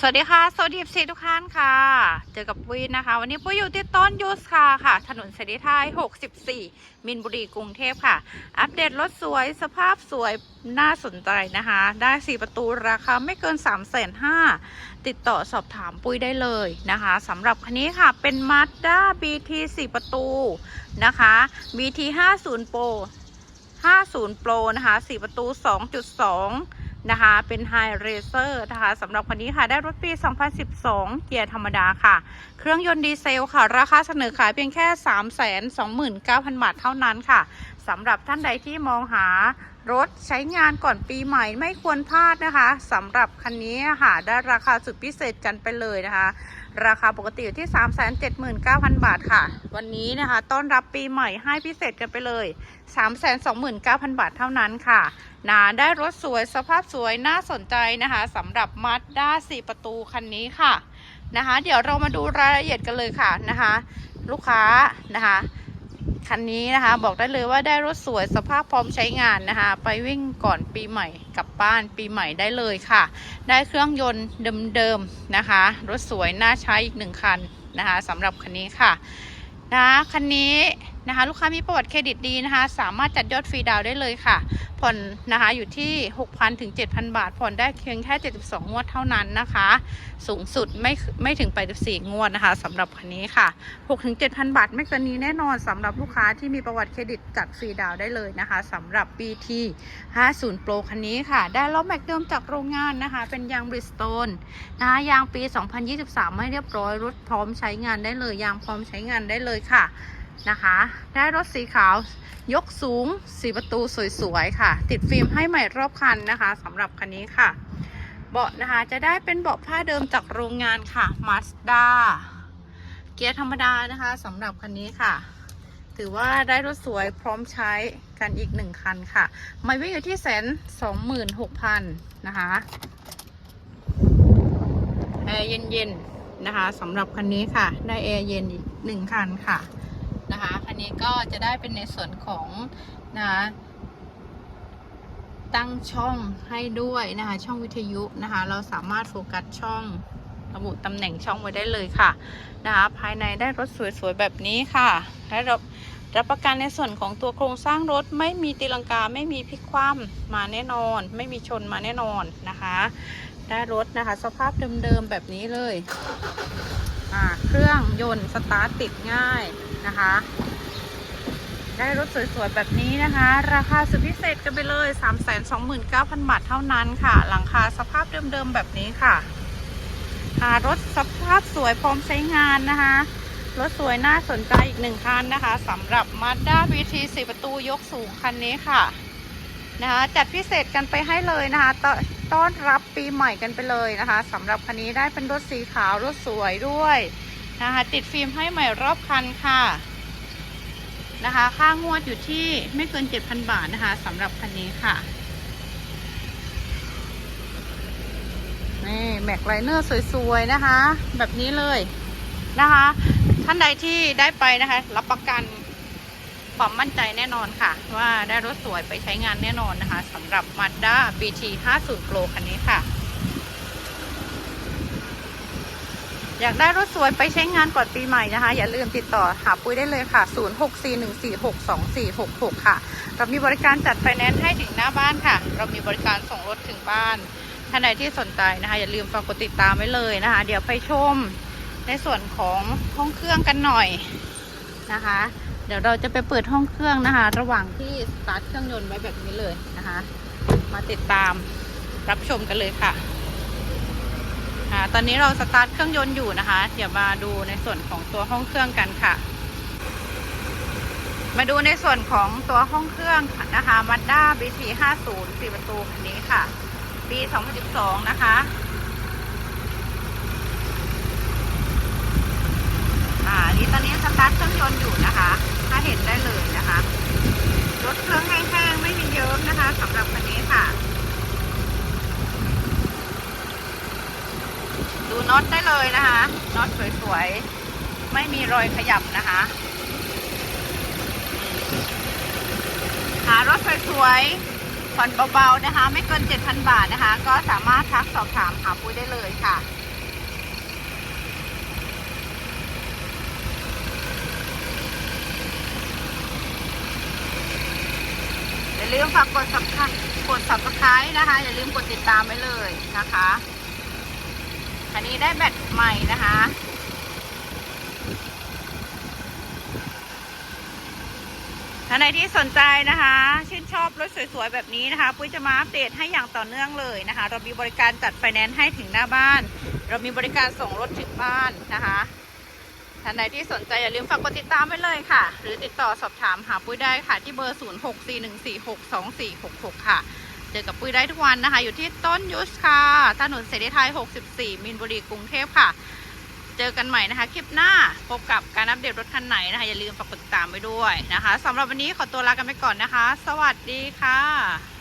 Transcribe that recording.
สวัสดีค่ะ สวัสดีซีทุกท่านค่ะ เจอกับปุ้ยนะคะ วันนี้ปุ้ยอยู่ที่ต้นยูสคาค่ะ ถนนเสรีไทย 64 มินบุรีกรุงเทพค่ะ อัปเดตรถสวยสภาพสวยน่าสนใจนะคะ ได้ 4 ประตูราคาไม่เกิน 3 5 0 0 0ติดต่อสอบถามปุ้ยได้เลยนะคะสำหรับคันนี้ค่ะเป็น Mazda BT 4 ประตูนะคะ BT 50 Pro 50 Pro นะคะ 4 ประตู 2.2 นะคะ เป็น High Racer นะคะสำหรับคันนี้ค่ะ ได้รถปี 2012 เกียร์ธรรมดาค่ะ เครื่องยนต์ดีเซลค่ะ ราคาเสนอขายเพียงแค่ 329,000 บาทเท่านั้นค่ะสำหรับท่านใดที่มองหา รถใช้งานก่อนปีใหม่ไม่ควรพลาดนะคะสำหรับคันนี้ค่ะได้ราคาสุดพิเศษกันไปเลยนะคะ ราคาปกติอยู่ที่ 379,000 บาทค่ะ วันนี้นะคะต้อนรับปีใหม่ให้พิเศษกันไปเลย 329,000 บาทเท่านั้นค่ะนะได้รถสวยสภาพสวยน่าสนใจนะคะสำหรับ Mazda 4ประตูคันนี้ค่ะนะคะ เดี๋ยวเรามาดูรายละเอียดกันเลยค่ะนะคะ ลูกค้านะคะ คันนี้นะคะ บอกได้เลยว่าได้รถสวยสภาพพร้อมใช้งานนะคะ ไปวิ่งก่อนปีใหม่กลับบ้านปีใหม่ได้เลยค่ะ ได้เครื่องยนต์เดิมๆนะคะ รถสวยน่าใช้อีกหนึ่งคันนะคะสำหรับคันนี้ค่ะนะคันนี้ นะคะ ลูกค้ามีประวัติเครดิตดีนะคะ สามารถจัดยอดฟรีดาวได้เลยค่ะ ผ่อนนะคะอยู่ที่ 6,000ถึง7,000 บาท ผ่อนได้เพียงแค่ 72 งวดเท่านั้นนะคะ สูงสุดไม่ไม่ถึง 84 งวดนะคะสำหรับคันนี้ค่ะ 6 ถึง 7,000 บาทไม่เกินนี้แน่นอนสำหรับลูกค้าที่มีประวัติเครดิตจัดฟรีดาวได้เลยนะคะสำหรับ BT 50 Pro คันนี้ค่ะ ได้ล้อแม็กเดิมจากโรงงานนะคะ เป็นยางบริสโตนนะคะยางปี 2023 ไม่เรียบร้อยรถพร้อมใช้งานได้เลยยางพร้อมใช้งานได้เลยค่ะ นะคะ ได้รถสีขาวยกสูงสีประตูสวยๆค่ะ ติดฟิล์มให้ใหม่รอบคันนะคะสำหรับคันนี้ค่ะ เบาะนะคะจะได้เป็นเบาะผ้าเดิมจากโรงงานค่ะ Mazda เกียร์ธรรมดานะคะสำหรับคันนี้ค่ะ ถือว่าได้รถสวยพร้อมใช้กันอีกหนึ่งคันค่ะ ไม่วิ่งอยู่ที่แสนสองหมื่นหกพันนะคะแอร์เย็นๆนะคะสำหรับคันนี้ค่ะ ได้แอร์เย็นอีกหนึ่งคันค่ะ นะคะคันนี้ก็จะได้เป็นในส่วนของนะคะตั้งช่องให้ด้วยนะคะ ช่องวิทยุนะคะ เราสามารถโฟกัสช่องระบุตำแหน่งช่องไว้ได้เลยค่ะนะคะ ภายในได้รถสวยๆแบบนี้ค่ะและรับรับประกันในส่วนของตัวโครงสร้างรถไม่มีตีลังกาไม่มีพลิกคว่ำมาแน่นอน ไม่มีชนมาแน่นอนนะคะ ได้รถนะคะ สภาพเดิมๆแบบนี้เลยอ่าเครื่องยนต์สตาร์ทติดง่าย นะคะ ได้รถสวยๆ แบบนี้นะคะ ราคาสุดพิเศษกันไปเลย 329,000 บาทเท่านั้นค่ะ หลังคาสภาพเดิมๆ แบบนี้ค่ะหารถสภาพสวยพร้อมใช้งานนะคะรถสวยน่าสนใจอีกหนึ่งคันนะคะสำหรับ Mazda BT 4ประตูยกสูงคันนี้ค่ะนะคะจัดพิเศษกันไปให้เลยนะคะตต้อนรับปีใหม่กันไปเลยนะคะสำหรับคันนี้ได้เป็นรถสีขาวรถสวยด้วย นะคะติดฟิล์มให้ใหม่รอบคันค่ะนะคะ ค่างวดอยู่ที่ไม่เกิน 7,000 บาทนะคะสำหรับคันนี้ค่ะนี่แม็กไลเนอร์สวยๆนะคะ แบบนี้เลยนะคะ ท่านใดที่ได้ไปนะคะ รับประกันความมั่นใจแน่นอนค่ะ ว่าได้รถสวยไปใช้งานแน่นอนนะคะสำหรับ Mazda BT 50 Pro คันนี้ค่ะ อยากได้รถสวยไปใช้งานก่อนปีใหม่นะคะ อย่าลืมติดต่อหาปุ้ยได้เลยค่ะ 0641462466 ค่ะ เรามีบริการจัดไฟแนนซ์ให้ถึงหน้าบ้านค่ะ เรามีบริการส่งรถถึงบ้านท่านใดที่สนใจนะคะ อย่าลืมฝากกดติดตามไว้เลยนะคะ เดี๋ยวไปชมในส่วนของห้องเครื่องกันหน่อยนะคะ เดี๋ยวเราจะไปเปิดห้องเครื่องนะคะ ระหว่างที่สตาร์ทเครื่องยนต์ไว้แบบนี้เลยนะคะ มาติดตามรับชมกันเลยค่ะ อ่าตอนนี้เราสตาร์ทเครื่องยนต์อยู่นะคะ เดี๋ยวมาดูในส่วนของตัวห้องเครื่องกันค่ะ มาดูในส่วนของตัวห้องเครื่องนะคะ Mazda BT 50 4ประตูคันนี้ค่ะ ปี 2012 นะคะอ่านี่ตอนนี้สตาร์ทเครื่องยนต์อยู่นะคะ ถ้าเห็นได้เลยนะคะ น็อตได้เลยนะคะน็อตสวยๆ ไม่มีรอยขยับนะคะหารถสวยๆผ่อนเบาๆนะคะ ไม่เกิน 7,000 บาทนะคะ ก็สามารถทักสอบถามหาปุ้ยได้เลยค่ะอย่าลืมฝากกดสับกดสับสไครต์นะคะ อย่าลืมกดติดตามไว้เลยนะคะ อันนี้ได้แบตใหม่นะคะท่านใดที่สนใจนะคะ ชื่นชอบรถสวยๆ แบบนี้นะคะ ปุ้ยจะมาอัปเดตให้อย่างต่อเนื่องเลยนะคะ เรามีบริการจัดไฟแนนซ์ให้ถึงหน้าบ้าน เรามีบริการส่งรถถึงบ้านนะคะท่านใดที่สนใจอย่าลืมฝากกดติดตามไว้เลยค่ะ หรือติดต่อสอบถามหาปุ้ยได้ค่ะที่เบอร์ 0641462466 ค่ะ จอกับปุ้ยได้ทุกวันนะคะ อยู่ที่ต้นยุสค่ะถนนเสรีไทย 64 มินบุรีกรุงเทพค่ะ เจอกันใหม่นะคะ คลิปหน้าพบกับการอัปเดตรถคันไหนนะคะ อย่าลืมฝากกดติดตามไปด้วยนะคะสำหรับวันนี้ขอตัวลากันไปก่อนนะคะ สวัสดีค่ะ